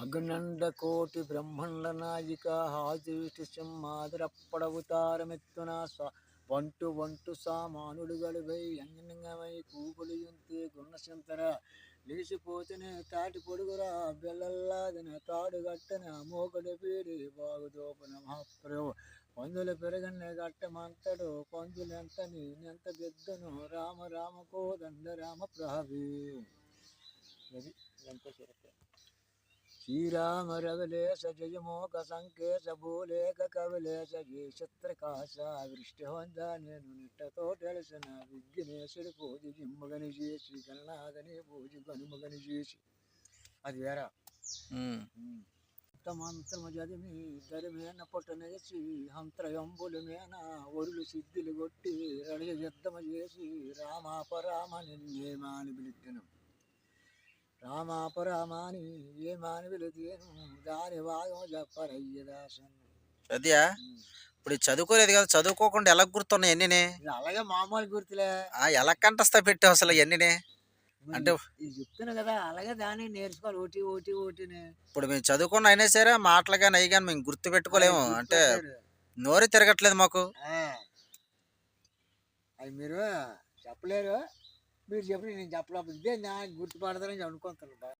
అగ్నండ కోటి బ్రహ్మాండ నాయిక హాజృష్టి సింహాదరప్పడవుతారమెత్తున వంటు వంటు సామానుడు గడివై అంగనంగమై కూకులు యుంతి గుణశంతర లేచిపోతేనే తాటి పొడుగురా బెల్లల్లాదిన తాడు గట్టన మోకడు పీడి బాగుదోపన మహాప్రభు. పందుల పెరగన్న గట్టమంతడు పందులెంత నేనెంత పెద్దను రామ రామ కోదండ రామ ప్రభి శ్రీరామ రవిలేశ జయమోక సంకేశ భూలేఖ కవిలేశ చిత్రకాశ వృష్టి హొంద నేను నిట్టతో తెలిసిన విఘ్నేశుడి పూజ జిమ్మగని చేసి గణనాథని పూజ గనుమగని చేసి. అది వేరా. మంత్రము చదివి దరిమేన పొట్టనేసి హంత్రయంబుల మేన ఒరులు సిద్ధిలు కొట్టి రడియ యుద్ధము చేసి రామాపరామ నిన్నే మాని పిలిచెను. రామాపరామాని ఏ మాని పిలితేను దాని భాగం చెప్పరయ్యదాసన్ అదియా ఇప్పుడు చదువుకోలేదు కదా చదువుకోకుండా ఎలా గుర్తున్నాయి ఎన్నినే? అలాగే మామూలు గుర్తులే. ఆ ఎలా కంటస్తా పెట్టావు అసలు ఎన్నినే? అంటే చెప్తున్నా కదా అలాగే దాన్ని నేర్చుకోవాలి ఓటి ఓటి ఓటిని. ఇప్పుడు మేము చదువుకున్న అయినా సరే మాటలు కానీ అవి కానీ మేము గుర్తు పెట్టుకోలేము అంటే నోరు తిరగట్లేదు మాకు. అవి మీరు చెప్పలేరు. మీరు చెప్పి నేను చెప్పలేకపోతే ఇదే నాకు గుర్తుపడతారని అనుకుంటాను